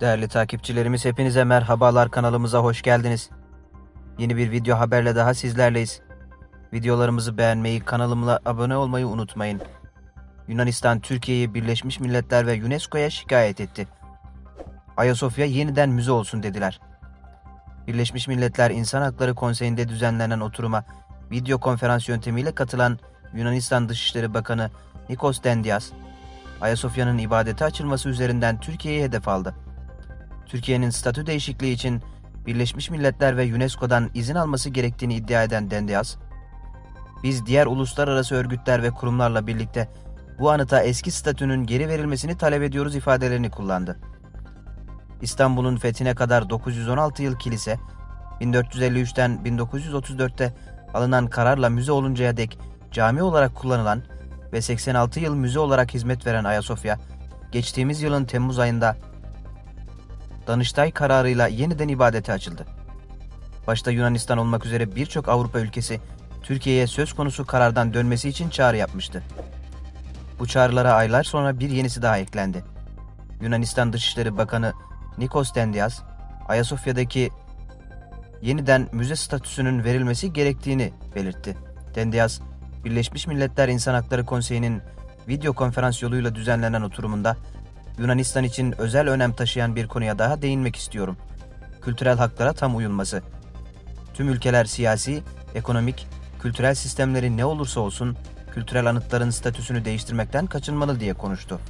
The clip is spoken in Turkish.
Değerli takipçilerimiz hepinize merhabalar kanalımıza hoş geldiniz. Yeni bir video haberle daha sizlerleyiz. Videolarımızı beğenmeyi, kanalımıza abone olmayı unutmayın. Yunanistan Türkiye'yi Birleşmiş Milletler ve UNESCO'ya şikayet etti. Ayasofya yeniden müze olsun dediler. Birleşmiş Milletler İnsan Hakları Konseyi'nde düzenlenen oturuma video konferans yöntemiyle katılan Yunanistan Dışişleri Bakanı Nikos Dendias, Ayasofya'nın ibadete açılması üzerinden Türkiye'yi hedef aldı. Türkiye'nin statü değişikliği için Birleşmiş Milletler ve UNESCO'dan izin alması gerektiğini iddia eden Dendias, biz diğer uluslararası örgütler ve kurumlarla birlikte bu anıta eski statünün geri verilmesini talep ediyoruz ifadelerini kullandı. İstanbul'un fethine kadar 916 yıl kilise, 1453'ten 1934'te alınan kararla müze oluncaya dek cami olarak kullanılan ve 86 yıl müze olarak hizmet veren Ayasofya, geçtiğimiz yılın Temmuz ayında Danıştay kararıyla yeniden ibadete açıldı. Başta Yunanistan olmak üzere birçok Avrupa ülkesi Türkiye'ye söz konusu karardan dönmesi için çağrı yapmıştı. Bu çağrılara aylar sonra bir yenisi daha eklendi. Yunanistan Dışişleri Bakanı Nikos Dendias, Ayasofya'daki yeniden müze statüsünün verilmesi gerektiğini belirtti. Dendias, Birleşmiş Milletler İnsan Hakları Konseyi'nin video konferans yoluyla düzenlenen oturumunda Yunanistan için özel önem taşıyan bir konuya daha değinmek istiyorum. Kültürel haklara tam uyulması. Tüm ülkeler siyasi, ekonomik, kültürel sistemleri ne olursa olsun kültürel anıtların statüsünü değiştirmekten kaçınmalı diye konuştu.